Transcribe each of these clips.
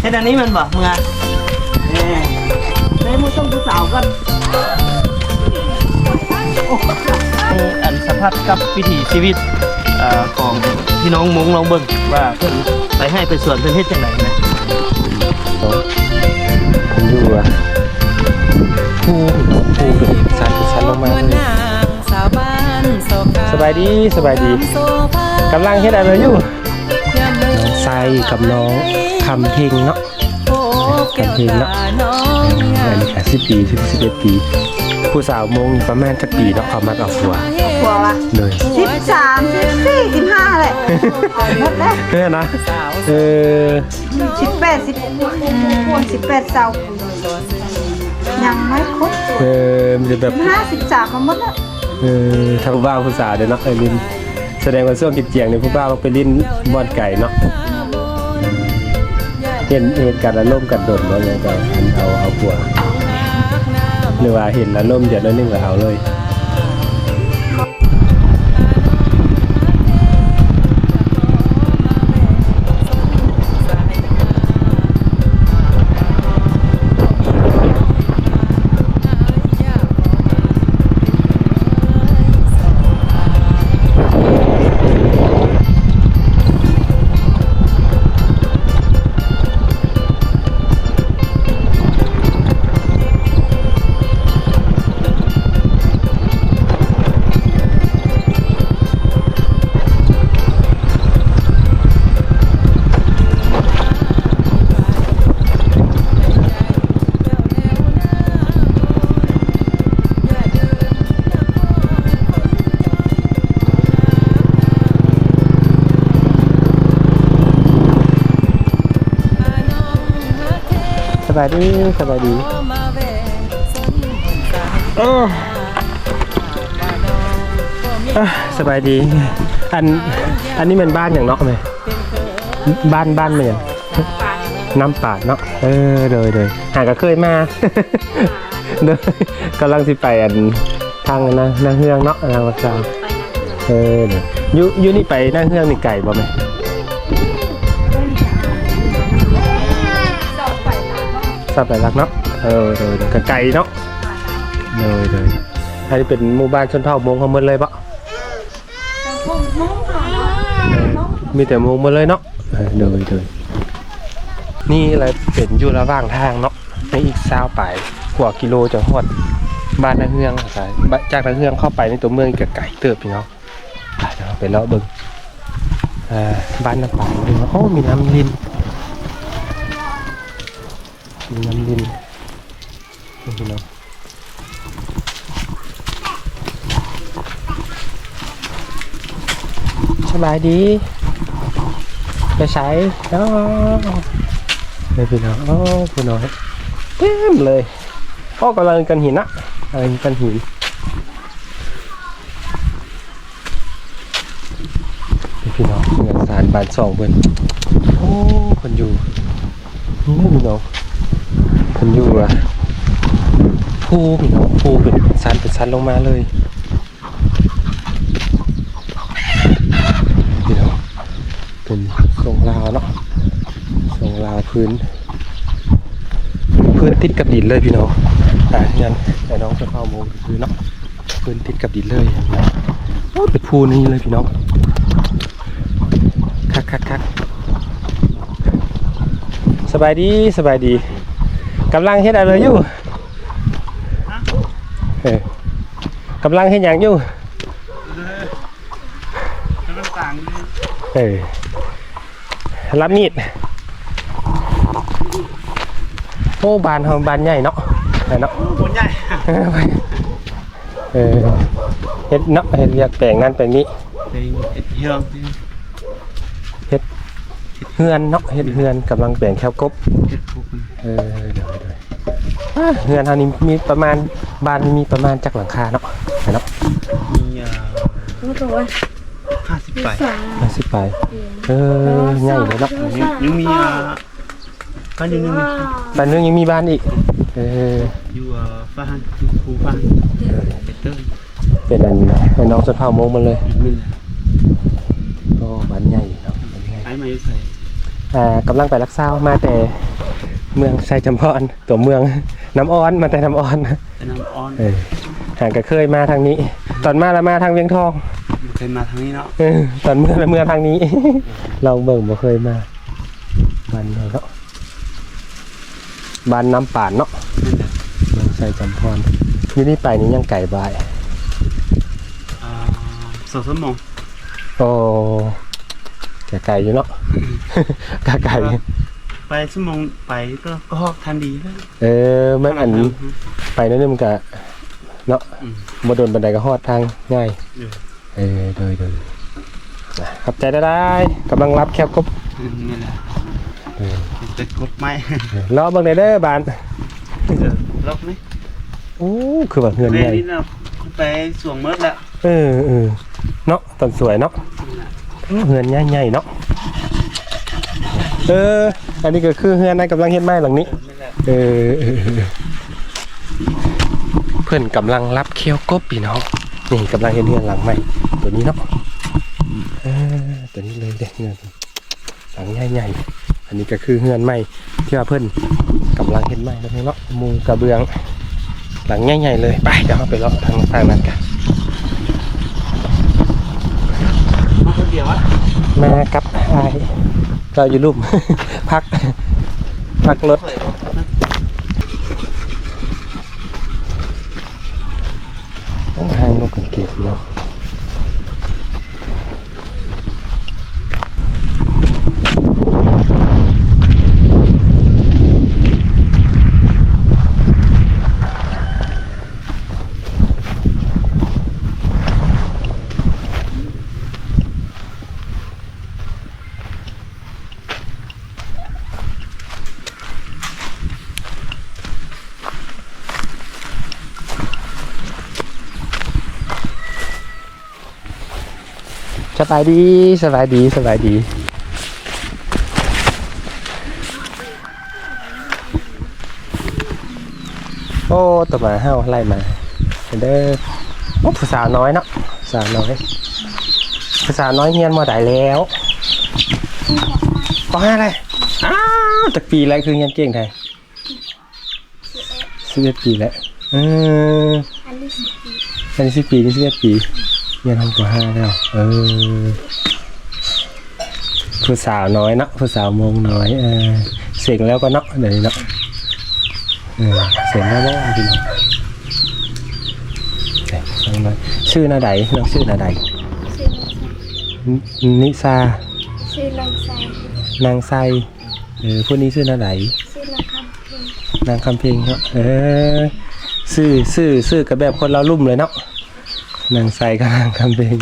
เฮ็ดอันนี้มันบ่เมื่อแหม่ได้มือต้องผู้สาวกันนี่อันสัมผัสกับวิถีชีวิตเอ่อของพี่น้องมงลองเบิ่งว่าเพิ่นไปให้ไปสวนเพิ่นเฮ็ดจังไดนะผมอยู่อะภูภูเป็นสันสันลงมาเลยสบายดีสบายดีกำลังเฮ็ดอะไรอยู่ น้องไซกับน้องคำเพลงเนาะคำเพลงเนาะอันนี้ค่ะสิบปีสิบสิบเอ็ดปี ผู้สาวมงประมาณจักปีเนาะเขามาเอาผัวกลัววะเลยสิบสามสิบสี่สิบห้าเลยหมดแล้วเออนะเออสิบแปดสิบสิบแปดเสายังไม่ครบเออมันจะแบบห้าสิบสามมาหมดแล้วเออทางบ้านผู้สาวเด้อเนาะไอ้ลินแสดงว่าช่วงกินเจียงเนี่ยผู้บ้านเราไปลิ้นบอนไก่เนาะ เห็นเหตุการณ์ละล่มกันโดดนเลยก็อันเอาเอาปัวหรือว่าเห็นแล้วล่มเดี๋ยวน้นนึงก็เอาเลย บายดีสบายดีโอ้อะสบายดี อัน อันนี้มันบ้านอย่างเนาะไหมบ้านบ้านมันอย่างน้ำป่าดเนาะ เออเดยเดยหาก็เคยมาเดยกำลังสิไปอันทางนะนางเฮืองเนาะทางวัดกลางเออเดยอยูอยูนี่ไปนางเฮืองนี่ไก่บ่ไหม สับหลายลักเนาะเออเดยกันไก่เนาะเดยเดยอันนี้เป็นหมู่บ้านชนเผ่ามงเขาหมดเลยปะมีแต่มงหมดเลยเนาะเออเดยเดยนี่อะไรเป็นอยู่ระหว่างทางเนาะในอีกซาวไปกว่ากิโลจะฮอดบ้านนาเฮืองสายบ้าจากนาเฮืองเข้าไปในตัวเมืองกับไก่เติบพี่เนาะอะเดี๋ยวไปเลาะเบิ่งอ่าบ้านน้ำป่าดูเนาะโอ้มีน้ำลิน มีน้ำดินนี่พี่น้องสบายดีไปใช้เนาะเลยพี่น้องโอ้พี่น้องเต็มเลยพ่อกำลังกันหินนะกำลังกันหินพี่น้องเงินสารบานสองเบิ้นโอ้คนอยู่นี่พี่น้อง ผมอยู่อะภูพี่น้องภูเป็นสันเป็นสันลงมาเลยพี่น้องเป็นทรงลาวเนาะทรงลาวพื้น พื้นติดกับดินเลยพี่น้องอ่ายันแต่น้องจะเข้าโมงคือเนาะพื้นติดกับดินเลยโอ้เป็นภูนี้เลยพี่น้องคักคักคักสบายดีสบายดี กำลังเฮ็ดอะไรอยู่เออกำลังเฮ็ดหยังอยู่เออรับมีดโอ้บานเฮาบานใหญ่เนาะใหญ่เนาะผลใหญ่เออเฮ็ดเนาะเฮ็ดเรียกแปลงนั่นแปลงนี้เฮ็ดเฮืองเฮือนเนาะเฮ็ดเฮือนกำลังแปลงแคบกบเฮ็ดพวกมันเออ เดี๋ยวเดี๋ยวอ่าเฮือนเฮานี่มีประมาณบ้านมีประมาณจักหลังคาเนาะเนาะมีอ่ารู้ตัวว่าห้าสิบใบห้าสิบไปเออใหญ่เลยเนาะยังยังมีอ่าบ้านอยู่นึงบ้านนึงยังมีบ้านอีกเอออยู่อ่าฟ้านอยู่ภูฟ้านเป็นเติ้งเป็นอันให้น้องสะเผาโมงมาเลยนี่ก็บ้านใหญ่เนาะบ้านใหญ่ไอ้มาอยู่ใส่อ่ากำลังไปรักษามาแต่เมืองไซจำพรตัวเมือง น้ำอ้อนมาแต่น้ำอ้อนเป็นน้ำอ้อนเออหางก็เคยมาทางนี้ ตอนมาแล้วมาทางเวียงทองเคยมาทางนี้เนาะเออตอนเมื่อแล้วเมื่อทางนี้ลองเบิ่งบ่เคยมาบ้านไหนเนาะบ้านน้ำป่านเนาะนั่นแหละเมืองไซจำพรอยู่นี่ไปนี่ยังไก่บายอ่าสองสมองโอ้แก่ไก่อยู่เนาะกะไก่ ไปชั่วโมงไปก็ก็ทันดีแล้วเออมันอันไปนั่นนี่มันก็เนาะอืมบ่โดนบันไดก็ฮอดทางง่ายเดี๋ยวเออโดยโดยนะขอบใจได้ได้กำลังรับแคบกบนี่แหละเออจะกดไม้รอเบิ่งได้เด้อบานเออล็อกไหมโอ้คือแบบเฮือนเรใหญ่นี่นะไปสวงเมิดแล้วเออเออเนาะตอนสวยเนาะโอ้เฮือนใหญ่ๆเนาะ เออ อันนี้ก็คือเฮือนนายกำลังเฮ็ดไม้หลังนี้นี่แหละเออเออเออ เพื่อนกำลังรับเคี้ยวกบพี่น้องนี่กำลังเห็นเฮือนหลังใหม่ตัวนี้เนาะเออตัวนี้เลยเด็กเฮือนหลังใหญ่ๆอันนี้ก็คือเฮือนใหม่ที่ว่าเพื่อนกำลังเห็นใหม่แล้วเนาะมุงกระเบื้อง หลังใหญ่ๆเลยไปเดี๋ยวเราไปเลาะทางทางนั้นกันมาคนเดียวอะมากับ ไอ้เราอยู่รูป พัก พักรถต้องทางนกกันเก็บเนาะ บายดีสบายดีสบายดีโอ้ตัวมาเห่าไล่มาเด้อโอ้ผู้สาน้อยเนาะสาวน้อยผู้สาน้อยเฮียนมาได้แล้วปห้าเลยอ้าวจากปีอะไรคือเฮียนเก่งไทยสิบเอ็ดปีแล้วเอออันนี้สิอันนี้สิบปีนี่สิบเอ็ดปี ยนห้องปห้าแล้ว เออ ผู้สาวน้อยเนาะผู้สาวมงน้อยเออเสียงแล้วก็เนาะเดี๋ยวนี้เนาะเออเสียงแล้วเนาะพี่น้องเอ้ยฟังหน่อยชื่อนาใดน้องชื่อนาใดชื่อนิซาชื่อลังไซนางไซเออผู้นี้ชื่อนาใดชื่อลังคำเพลงนางคำเพลงเนาะเออชื่อชื่อชื่อกับแบบคนเราลุ่มเลยเนาะ นางไซกับนางคำเพลง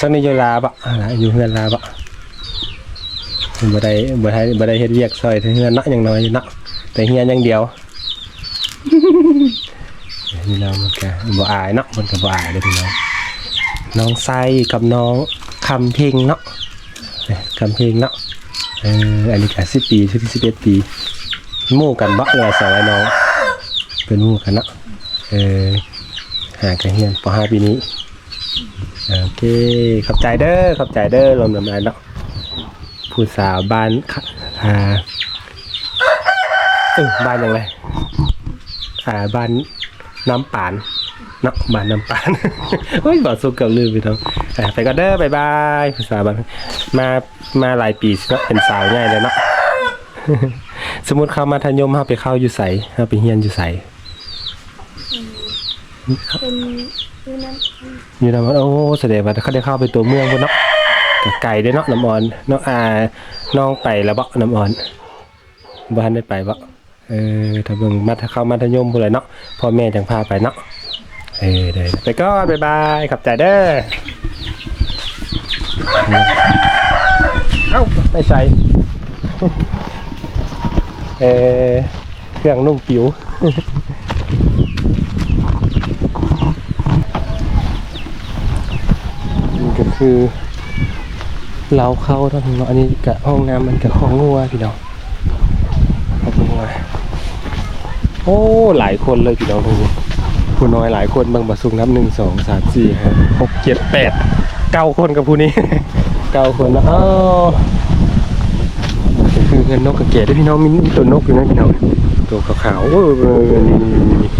สักนิยลาบะอะยู่เฮือนลาบะบ่ได้บ่ได้บ่ได้เฮ็ดเวียกซอยเฮือนนาะอย่างน้อยนาะแต่เฮียนอย่างเดียวพี่น้องมันก็บ่อายเนาะมันก็บ่อายเด้พี่น้องน้องไซกับน้องคำเพลงเนาะคำเพลงเนาะเอออันนี้ก็สิบปีถึงสิบเอ็ดปีหมู่กันบ่เลยว่าสองไอ้น้องเป็นหมู่กันเนาะเออ หากันเฮียนปห้าปีนี้โอเคขอบใจเด้อขอบใจเด้อรวมรวมกันเนาะผู้สาวบ้านค่ะอ่าเออบ้านยังไงอ่าบ้านน้ำปานเนาะบ้านน้ำปานเฮ้ยบอกสุกเกับลืมไปทั้อ่าไปก็เด้อบายบายภาษาวบ้านมามาหลายปีเนาะเป็นสาวง่ายเลยเนาะสมมติเข้ามาทันยมเฮาไปเข้าอยู่ใสเฮาไปเฮียนอยู่ใส เป็นอยู่นั้นอยู่นำโอ้แสดงว่าเขาได้เข้าไปตัวเมืองพุ่นเนาะก็ไก่ได้อเนาะน้ำอ่อนน้องอาน้องไปแล้วบ่น้ำอ่อนบ้านได้ไปบ่เออถ้าเบิ่งมาถ้าเข้ามาทันยมพุ่นเลยเนาะพ่อแม่จังพาไปเนาะเออเด้อไปก่อนบ๊ายบายขับใจเด้อเอ้าไปใส่เออเครื่องนุ่งผิว นี่ก็ คือเราเข้าทั้งเนาะอันนี้กับห้องน้ำมันกับของงัวพี่น้องของงัวโอ้หลายคนเลยพี่น้องผู้น้อยหลายคนบางบะสุกนับหนึ่งสองสามสี่ห้าหกเจ็ดแปดเก้าคนกับผู้นี้เก้าคนนะอ้าวคือเงินนกกระเกดด้วยพี่น้องมีตัวนกอยู่นะพี่น้องตัวขาวๆโอ้ยนี่นี่นี่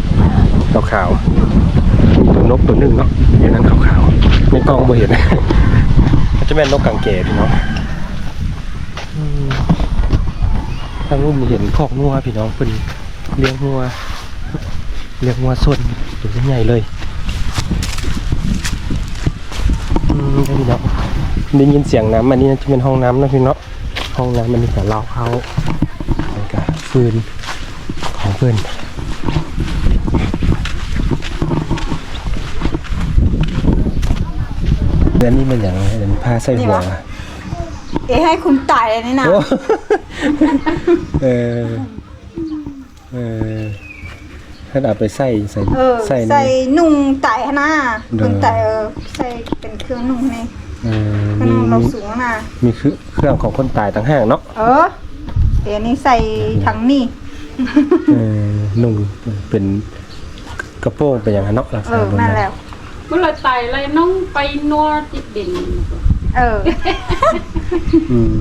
ขาวๆมีตัว นกตัวหนึ่งเนาะอยู่นั้นขาวๆในกล้องบ่เห็นจะเป็นนกกังเกดพี่น้องทางนู้นมีเห็นคอกงัวพี่น้องเป็นเลี้ยงงัวเลี้ยงงัวสดตัวใหญ่เลยอืมพี่น้องได้ยินเสียงน้ำอันนี้จะเป็นห้องน้ำนะพี่น้องห้องน้ำมันมีแต่เล้าเขาแล้วก็ฟืนของเพื่อน เดือนนี้มันอย่างไรเดือนผ้าใส่หัวเอ๊ะให้คุณตายเลยนี่นะโอ้เออเออถ้าเอาไปใส่ใส่เออใส่ใส่ในนุ่งไต่หน้าเด้อคุณไต่เออใส่เป็นเครื่องนุ่งนี่เออเครื่อมีงนุ่งเรามีสูงนะมีคือเครื่องของคนตายต่างหากเนาะเออเดี๋ยวนี้ใส่ทั้งนี่เออนุ่งเป็นกระโปรงเป็นอย่างนั้นเนาะลักษเอณะอนั่นแล้วเมื่อไรตายเลยน้องไปนัวติดดินเอออืม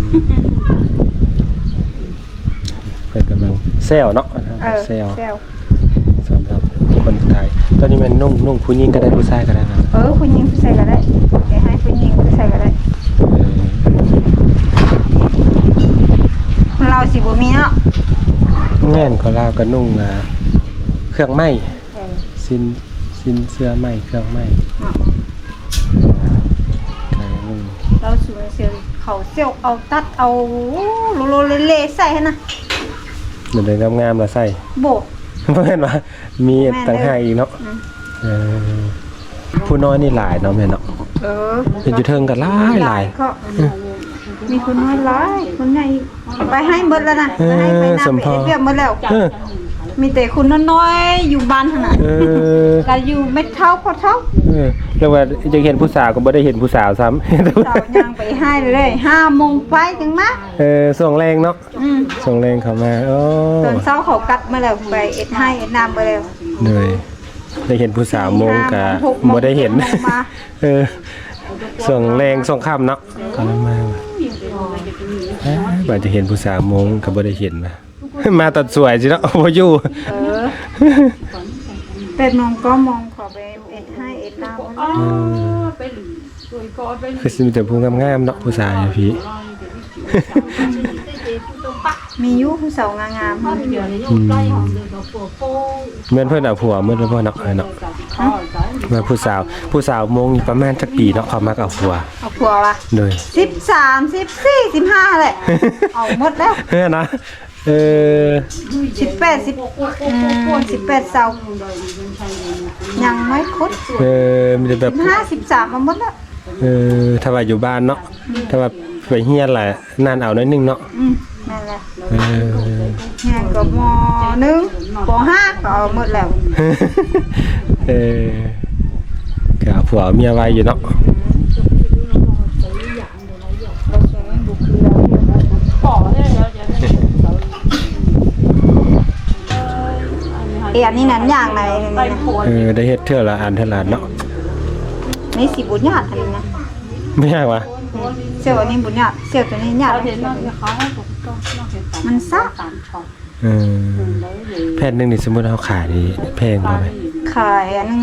เป็นกำลังเซลเนาะเออเซลเซลสำหรับคนตายตอนนี้มันนุ่งนุ่งผู้หญิงก็ได้ผู้ชายก็ได้นะเออคุณยิงผู้ใส่ก็ได้เดี๋ยวให้คุณยิงผู้ใส่ก็ได้เออเราสิบ่มีเนาะแม่นเขาลาวก็นุ่งอ่าเครื่องไหม้เออสิน สินเสื้อไหม้เครื่องไหม้เนาะก็นุ่งเราสูงเสียวเขาเสียวเอาตัดเอาโลโลเลเลใส่ให้นะเดี๋ยวเดินงามๆแล้วใส่ โบ เพราะเห็นว่ามีแม่นต่างหากอีกเนาะอืม เออผู้น้อยนี่หลายเนาะแม่เนาะเออเป็นอยู่เทิงกันหลายหลายก็มีคนน้อยหลายคนใหญ่ไปให้เบิดแล้วนะไปให้ไปเออสนำมไปพรเรียบหมดแล้ว เออ มีแต่คุณน้อยๆอยู่บ้านเท่านั้นเออก็อยู่เม็ดเท่าพอเท่าเออแล้วว่าจะเห็นผู้สาวก็บ่ได้เห็นผู้สาวซ้ำสาวย่างไปให้เลยห้าโมงไปจังมาเออส่งแรงเนาะอืมส่งแรงเข้ามาโอ้ตอนเช้าเขากัดมาแล้วไปเอ็ดให้เอ็ดน้ำไปแล้ว เลยได้เห็นผู้สาวโมงกะหกโมงบ่ได้เห็นเจ็ดโมงมา เออส่งแรงส่งค่ำเนาะก็เลยมาเอ้ยบ่าจะเห็นผู้สาวโมงก็บ่ได้เห็นมา มาตัดสวยสิเนาะบ่อยู่เออเป็ดโมงก็มองขอไปเอ็ดให้เอ็ดน้ำอ๋อไปหลีสวยก็ไปหลีคือสิมีแต่ผู้งามๆเนาะผู้สาวอย่างพี่มีอยุผู้สาวงามๆเดี๋ยวนี้อยู่ใกล้ของเด็กกับปัวโป้เหมือนเพิ่นเอาผัวเหมือนเพิ่นเนาะเนาะข้าวใจว่าผู้สาวผู้สาวโมงนี่ประมาณจักปีเนาะเขามักเอาผัวเอาผัววะเลยสิบสามสิบสี่สิบห้าแหละเอาหมดแล้วเฮ้ยนะ เออสิบแปดสิบอืมสิบแปดเสายังไม่ครบเออมีแต่แบบสิบห้าสิบสามมาหมดแล้วเออถ้าว่าอยู่บ้านเนาะถ้าว่าไปเฮียนแหละนานเอาหน้อยหนึงเนาะอืมนั่นแหละเอองานก็มหนึ่งปห้าก็เอาหมดแล้วเออก็เอาผัวเอาเมียไว้อยู่เนาะ ป่อเนี่ยเดี๋ยวเดี๋ยวเนี่ย เอยอันนี้นั้นอย่างไรไปนี่นะผัวเออได้เฮ็ดเทื่อละอันเท่าละเนาะนี่สีบุญญาติอันนี้นะไม่ยากวะเสี่ยวอันนี้บุญญาติเสี่ยวตัวนี้ญาติเราเห็นเราจะเขาให้ผมก็เราเห็นตามมันซะตามช็อตเออเลยเลยแพทย์หนึงนี่สมมุติเฮาขายนี่แพงบ่ไหมขายอันหนึง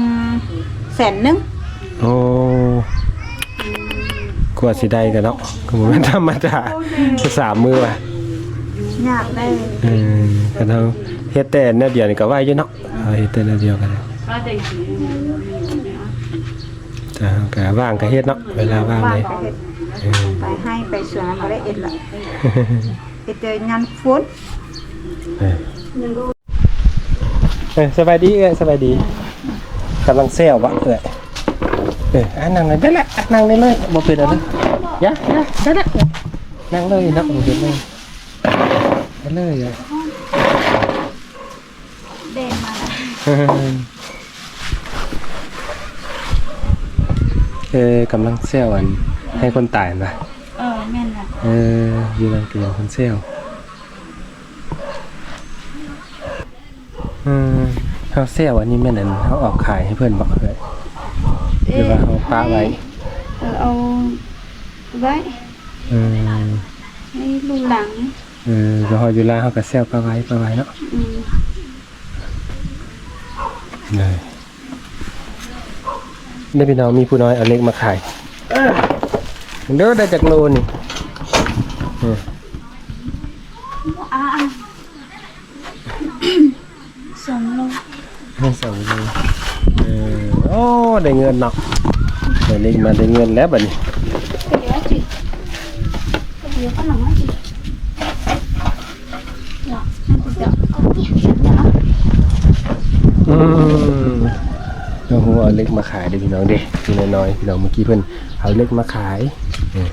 แสนหนึงโอ้กว่าสิได้กันเนาะก็บ่แม่นธรรมดาสามมือว่ะญาติได้เออก็เฮา เฮ็ดแต่แนวเดียวนี่ก็ไหวอยู่เนาะเอาเฮ็ดแต่แนวเดียวกันเลยก็ได้สีจ้าก็ว่างก็เฮ็ดเนาะเวลาว่างบ้านเลยก็เฮ็ดเออไปให้ไปสวนบ่ได้เอ็ดละเอ็ดแต่งานฝนเออเออสบายดีเอ้ยสบายดีกำลังเซลวะเอ้ยเอออะนั่งเลยได้ละอะนั่งได้เลยบ่เป็นอะไรยะยะได้ละนั่งเลยเนาะบ่เป็นเลยได้เลยอะ เด้มาแล้วเออกำลังเซลอันให้คนตายนะเออแม่นน่ะเอออยู่รังเกียจคนเซลอืมเขาเซลอันนี้แม่นอันเขาออกขายให้เพื่อนบอกเลยหรือว่าเขาป้าไว้เออเอาไว้อืมให้ลูกหลังเออก็ฮอดอยู่ลาเฮาก็แซวปลาไว้ปลาไว้เนาะอืม เลยนี่พี่น้องมีผู้น้อยเอาเล็กมาขายเด้อได้จากโลนี่เอออ่าสองโลให้สองโลเออโอ้ได้เงินเนาะได้เล็กมาได้เงินแล้วบัดนี้ไปเดี๋ยวจิเดี๋ยวก็หนังอะจิเดี๋ยวเดี๋ยวเอาเดี๋ยวอืม โหเอาเล็กมาขายเด้อพี่น้องเด้พี่น้อยๆพี่น้องเมื่อกี้เพิ่นเอาเล็กมาขายเออ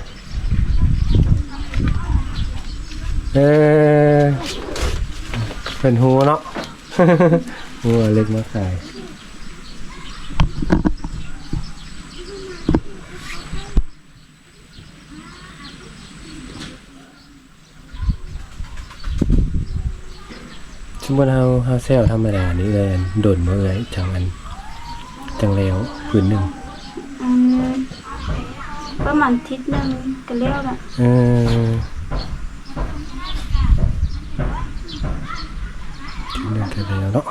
เออเพิ่นฮู้เนาะฮู้เล็กมาขายสมมติเฮาเฮาเซลธรรมดานี่เลยอันโดนบ่อ้ยจังอัน จังแล้วคืนหนึงอืมประมาณทิศหนึ่งก็เลี้ยวละเออเดือนกันแล้วเนาะ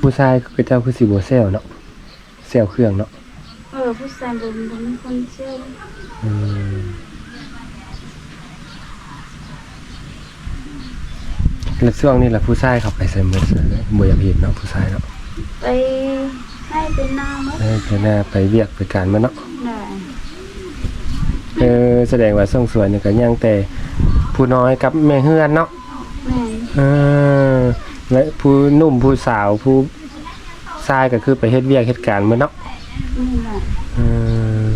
ผู้ชายก็เจ้าคือสิบ่เซลเนาะเซลเครื่องเนาะเออผู้ชายบนบนคนเชี่ยวอืมแล้วช่วงนี้ล่ะผู้ชายเขาไปใส่หมดเลยบ่อยากเห็นเนาะผู้ชายเนาะไป ให้เป็นหน้ามั้งเออไปหน้าไปเวียกไปการมาเนาะได้เออแสดงว่าส่งสวนนี่ก็ยังแต่ผู้น้อยกับแม่เฮือนเนาะแม่นเออและผู้หนุ่มผู้สาวผู้ชายก็คือไปเฮ็ดเวียกเฮ็ดการมื้อเนาะนี่แหละเออ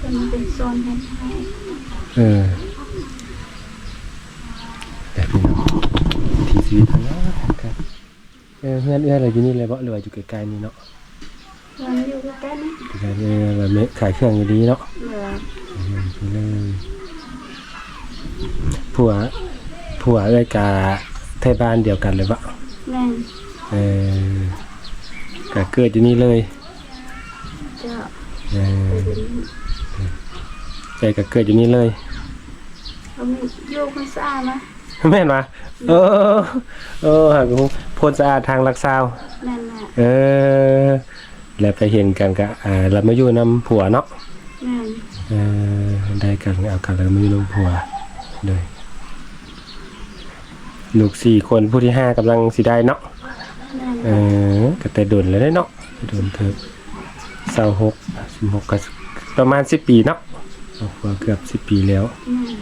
เป็นเป็นโซนให้ให้เออแบบนี้เนาะที่ชีวิตเพิ่นเนาะครับเออเฮือนเอื้ออะไรอยู่นี่เลยบ่หรือว่าอยู่ไกลๆนี่เนาะ มันอยู่ใกล้ๆนี่ไกลๆนี่ว่าแม่ขายเครื่องอยู่ดีเนาะเหลือไปเลยผัวผัวเอ้ยกาไทยบ้านเดียวกันเลยบ่แม่นเออก็เกิดอยู่นี่เลยจะเออใจก็เกิดอยู่นี่เลยเขามีโยกมันสะอาดนะแม่นมาเออเออหากพ้นสะอาดทางรักษาวแม่นแหละเออ แล้วไปเห็นกันก็อ่าเรามาอยู่นำผัวเนาะแม่นเออได้กันเอากันแล้วมาอยู่นำผัวเลยลูกสี่คนผู้ที่ห้ากำลังสิได้เนาะแม่นเออก็แต่ดุนแล้วได้เนาะโดนเถอะเศร้าหกสิบหกก็ประมาณสิบปีเนาะครอบครัวเกือบสิบปีแล้วแม่น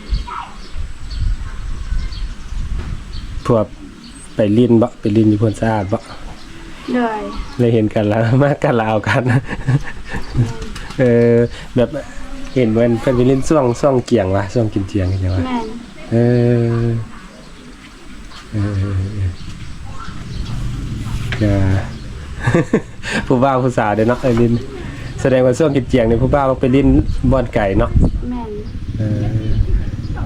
พวกไปลินบ่ไปลินอยู่พนสะอาดบ่ เลยเลยเห็นกันแล้วมากันลาวกัน เออแบบเห็นมันเพิ่นไปเล่นช่วงช่วงเกี่ยงวะช่วงกินเจียงกันจังวะแม่นเออเออเออเออจะผู้บ่าวผู้สาวเด้อเนาะไอ้ลินแสดงว่าช่วงกินเจียงนี่ผู้บ่าวไปลินบ่อนไก่เนาะ แม่นเออ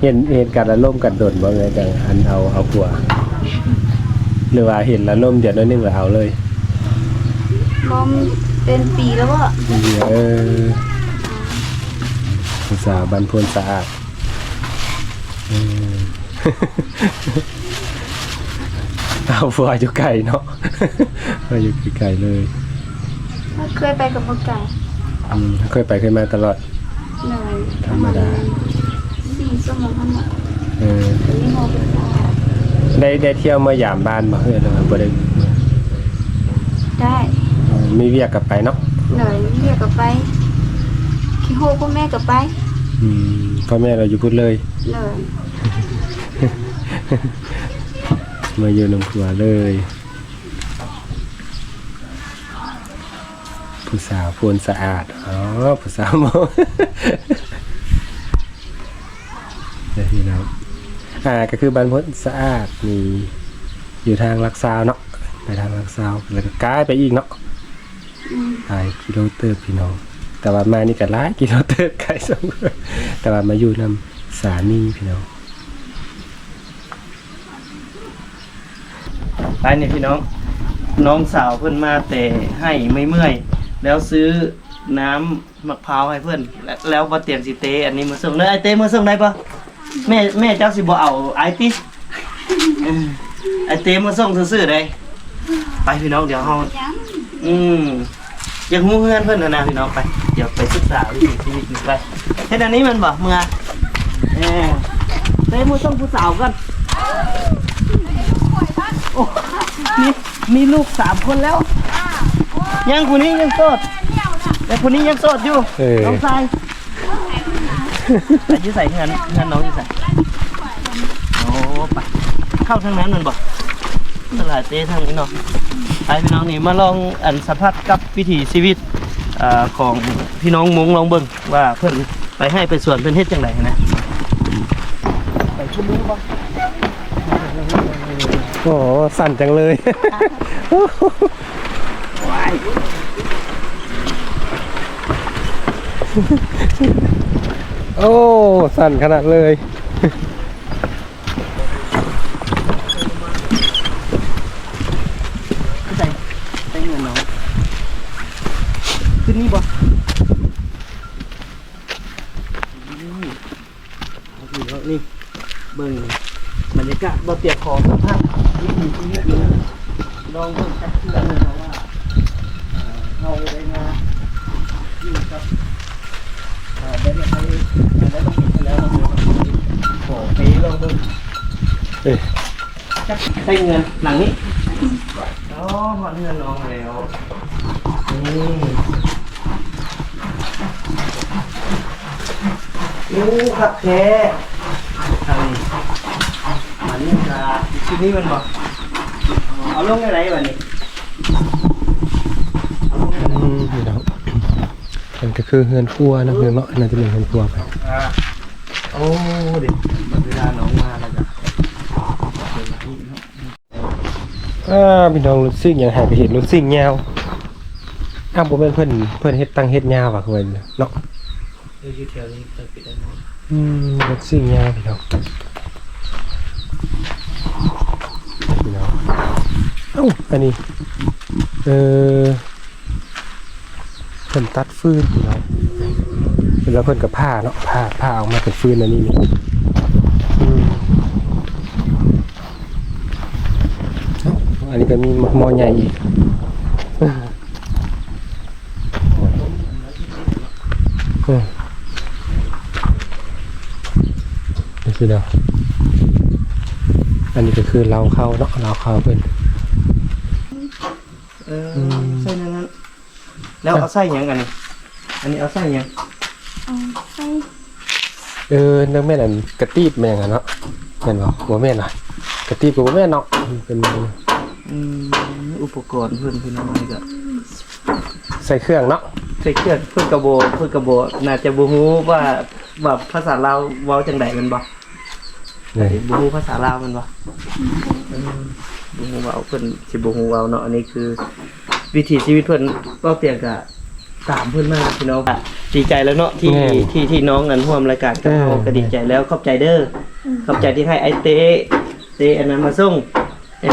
เห็นเห็นกันแล้วล่มกันโดนบ่ไงจังอันเอาเอาผัว หรือว่าเห็นแล้วล่มเดี๋ยวน้อยหนึงแล้วเอาเลย ลมเป็นปีแล้วว่ะเออภาษาบันพนสะอาดเออ เอาผัวอยู่ไก่เนาะเอาอยู่ไก่เลยเคยไปกับพ่อไก่อืมเคยไปเคยมาตลอดเลยธรรมดา สี่ชั่วโมงทั้งหมดเอออันนี้โมเป็นสะอาดได้ได้เที่ยวมายามบ้านมาเฮ้ยเลยบ่ได้ได้เออ มีเวียกกลับไปเนาะเลยเรียกกับไปคิโฮพ่อแม่กับไปอืมพ่อแม่เราอยู่พูดเลยเลยมาอยู่น้ำครัวเลย ผู้สาวพนสะอาด อ๋อ ผู้สาวโมเดี๋ยวพี่น้องอ่าก็คือบ้านพนสะอาดมีอยู่ทางลักซาวเนาะไปทางลักซาวแล้วก็กลายไปอีกเนาะอืม หลายกิโลเตอร์พี่น้อง แต่ว่ามานี่ก็หลายกิโลเตอร์ไกลสมควรแต่ว่ามาอยู่นำสามีพี่น้องไปนี่พี่น้องน้องสาวเพื่อนมาแต่ให้ไม่เมื่อย แล้วซื้อน้ำมะพร้าวให้เพื่อนและแล้วมาเตรียมสิเตอันนี้มาส่งได้ไอเต้มาส่งได้ปะแม่แม่เจ้าสิบ่เอาไอติเออไอเต็มมาส่งซื่อๆเลยไปพี่น้องเดี๋ยวเฮา อืมอยังฮู้เพื่อนเพิ่นนะนะพี่น้องไป เดี๋ยวไปศึกษาวิถีชีวิตหนึ่งไปเฮ็ดอันนี้มันบ่เมื่อเออเต็มมาส่งผู้สาวกันโอ้มีมีลูกสามคนแล้ว ยังคนนี้ยังโสดแต่คนนี้ยังโสดอยู่เออ น้องชายอายุใส่เงินเงินน้องอยู่ใส่โอ้ไปเข้าทางนั้นมันบอกตลาดเต้ทางนี้เนาะ ไปพี่น้องนี่มาลองอันสัมผัสกับวิถีชีวิตอของพี่น้องมงลองเบิ่งว่าเพิ่อนไปให้ไปสวนเพิ่นเฮ็ดจังไดนะไปชุมนุมบ่โอ้สั่นจังเลยโอ้ สั่นขนาดเลย ใส่ใส่เงินน้องขึ้นนี่บ่นี่เอาสิเอานี่เบิ่ง บราเตรียกของสภาพวิถีชีวิตนี่ลองเบิ่งจักเทื่อนึงเนาะว่าเอ่อเฮาได้มาอยู่กับได้มาไปได้ต้องมีไปแล้วเราเบิ่งโอ้ไปลองเบิ่งเอ้ยใส่เงินหลังนี้อ๋อหอดเงินน้องแล้วนี่อู้ขับแท้ นี่จ้าที่นี่มันบอกเอาลงได้ไรวะนี่อืมนี่เนาะมันก็คือเฮือนครัวนะเฮือนเนาะน่าจะเป็นเฮือนครัวไปอ่าโอ้เด็กบัดเวลาน้องมาแล้วจ้ะอ่าพี่น้องรถซิ่งยังหายไปเห็นรถซิ่งยาวอ้าวบ่แม่นเพิ่อนเพิ่อนเฮ็ดตั้งเฮ็ดยาวว่ะเพิ่อนเนาะอยู่แถวนี้เปิดปิดได้ไหมอืมรถซิ่งยาวพี่น้องพี่น้อง เอ้าอันนี้ เออเพิ่นตัดฟืนพี่น้องแล้วเพิ่นกับผ้าเนาะผ้าผ้าออกมาเป็นฟืนอันนี้นี่อันนี้ก็มีหมอใหญ่อีกออนี่คือเดียวอันนี้ก็คือเราเข้าเนาะเราเข้าเพิ่น เออใส่นั้นนั้น แล้วเอาใส่หยังกันนี่อันนี้เอาใส่หยังเออเรื่องแม่นอันกระตีบแม่งอะเนาะแม่นบ่บ่แม่นอะกระตีบก็บ่แม่นเนาะเป็นอืมอุปกรณ์เพื่อนพี่น้องนี่ก็ใส่เครื่องเนาะใส่เครื่องเพื่อนกระโบเพื่อนกระโบน่าจะบูฮู้ว่าว่าภาษาลาวเว้าจังไดแมันบ่นี่บูฮู้ภาษาลาวแมันบ่บูฮู้เว้าเพิ่นสิบูฮู้เว้าเนาะอันนี้คือ วิถีชีวิตเพิ่นเว้าเตียงกะตามเพิ่นมาพี่น้องอะดีใจแล้วเนาะที่ที่ที่น้องนั้นร่วมรายการกับเราก็ดีใจแล้วขอบใจเด้ออขอบใจที่ให้ไอเตเตอันนั้นมาส่งเอ้ย